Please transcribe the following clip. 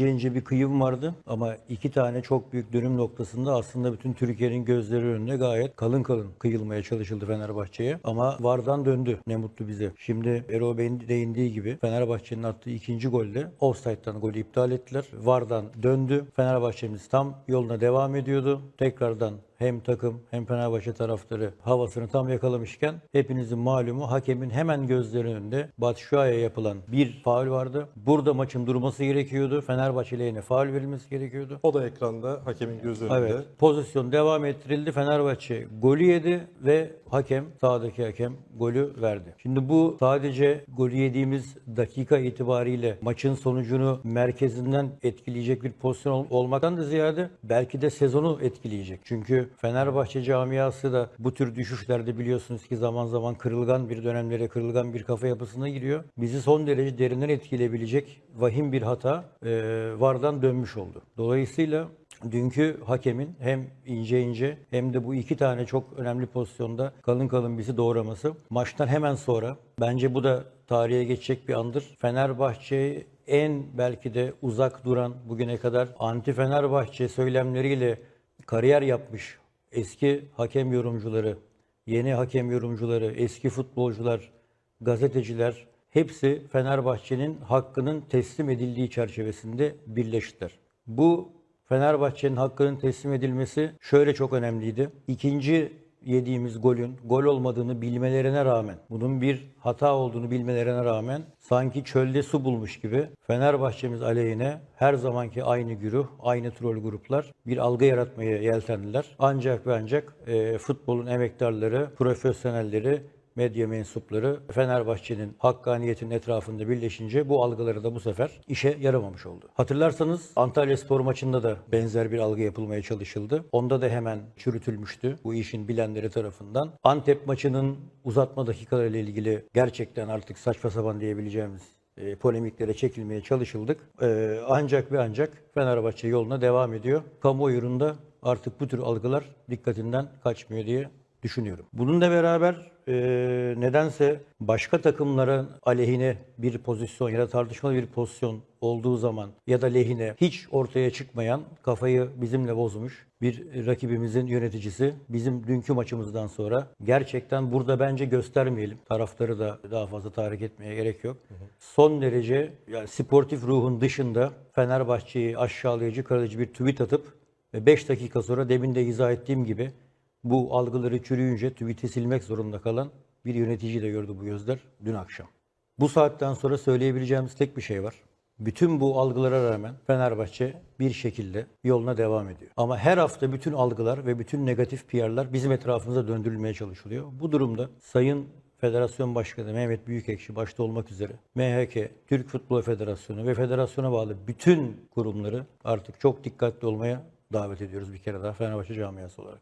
ince ince bir kıyım vardı ama iki tane çok büyük dönüm noktasında aslında bütün Türkiye'nin gözleri önünde gayet kalın kalın kıyılmaya çalışıldı Fenerbahçe'ye. Ama Vardan döndü. Ne mutlu bize. Şimdi Erol Bey'in değindiği gibi Fenerbahçe'nin attığı ikinci golde offside'dan golü iptal ettiler. Vardan döndü. Fenerbahçe'miz tam yoluna devam ediyordu. Tekrardan hem takım hem Fenerbahçe taraftarı havasını tam yakalamışken hepinizin malumu hakemin hemen gözlerinin önünde Batshuayi'ye yapılan bir faul vardı. Burada maçın durması gerekiyordu. Fenerbahçe lehine faul verilmesi gerekiyordu. O da ekranda hakemin göz önünde. Evet. Pozisyon devam ettirildi. Fenerbahçe golü yedi ve hakem, sahadaki hakem golü verdi. Şimdi bu sadece golü yediğimiz dakika itibariyle maçın sonucunu merkezinden etkileyecek bir pozisyon ol- olmaktan da ziyade belki de sezonu etkileyecek. Çünkü Fenerbahçe camiası da bu tür düşüşlerde biliyorsunuz ki zaman zaman kırılgan bir dönemlere, kırılgan bir kafa yapısına giriyor. Bizi son derece derinden etkileyebilecek vahim bir hata e, vardan dönmüş oldu. Dolayısıyla Dünkü hakemin hem ince ince hem de bu iki tane çok önemli pozisyonda kalın kalın bizi doğraması. Maçtan hemen sonra bence bu da tarihe geçecek bir andır. Fenerbahçe en belki de uzak duran bugüne kadar anti Fenerbahçe söylemleriyle kariyer yapmış eski hakem yorumcuları, yeni hakem yorumcuları, eski futbolcular, gazeteciler hepsi Fenerbahçe'nin hakkının teslim edildiği çerçevesinde birleştiler. Bu Fenerbahçe'nin hakkının teslim edilmesi şöyle çok önemliydi. İkinci yediğimiz golün gol olmadığını bilmelerine rağmen, bunun bir hata olduğunu bilmelerine rağmen sanki çölde su bulmuş gibi Fenerbahçe'miz aleyhine her zamanki aynı güruh, aynı troll gruplar bir algı yaratmaya yeltendiler. Ancak ve ancak e, futbolun emektarları, profesyonelleri medya mensupları Fenerbahçe'nin hakkaniyetinin etrafında birleşince bu algıları da bu sefer işe yaramamış oldu. Hatırlarsanız Antalya Spor maçında da benzer bir algı yapılmaya çalışıldı. Onda da hemen çürütülmüştü bu işin bilenleri tarafından. Antep maçının uzatma dakikalarıyla ilgili gerçekten artık saçma sapan diyebileceğimiz e, polemiklere çekilmeye çalışıldık. E, ancak ve ancak Fenerbahçe yoluna devam ediyor. Kamuoyunda artık bu tür algılar dikkatinden kaçmıyor diye düşünüyorum. Bununla beraber e, nedense başka takımların aleyhine bir pozisyon ya da tartışmalı bir pozisyon olduğu zaman ya da lehine hiç ortaya çıkmayan kafayı bizimle bozmuş bir rakibimizin yöneticisi bizim dünkü maçımızdan sonra gerçekten burada bence göstermeyelim. Taraftarı da daha fazla tahrik etmeye gerek yok. Son derece yani sportif ruhun dışında Fenerbahçe'yi aşağılayıcı, kırıcı bir tweet atıp ve 5 dakika sonra demin de izah ettiğim gibi bu algıları çürüyünce tweet'i silmek zorunda kalan bir yönetici de gördü bu gözler dün akşam. Bu saatten sonra söyleyebileceğimiz tek bir şey var. Bütün bu algılara rağmen Fenerbahçe bir şekilde yoluna devam ediyor. Ama her hafta bütün algılar ve bütün negatif PR'lar bizim etrafımıza döndürülmeye çalışılıyor. Bu durumda Sayın Federasyon Başkanı Mehmet Büyükekşi başta olmak üzere MHK, Türk Futbol Federasyonu ve federasyona bağlı bütün kurumları artık çok dikkatli olmaya davet ediyoruz bir kere daha Fenerbahçe camiası olarak.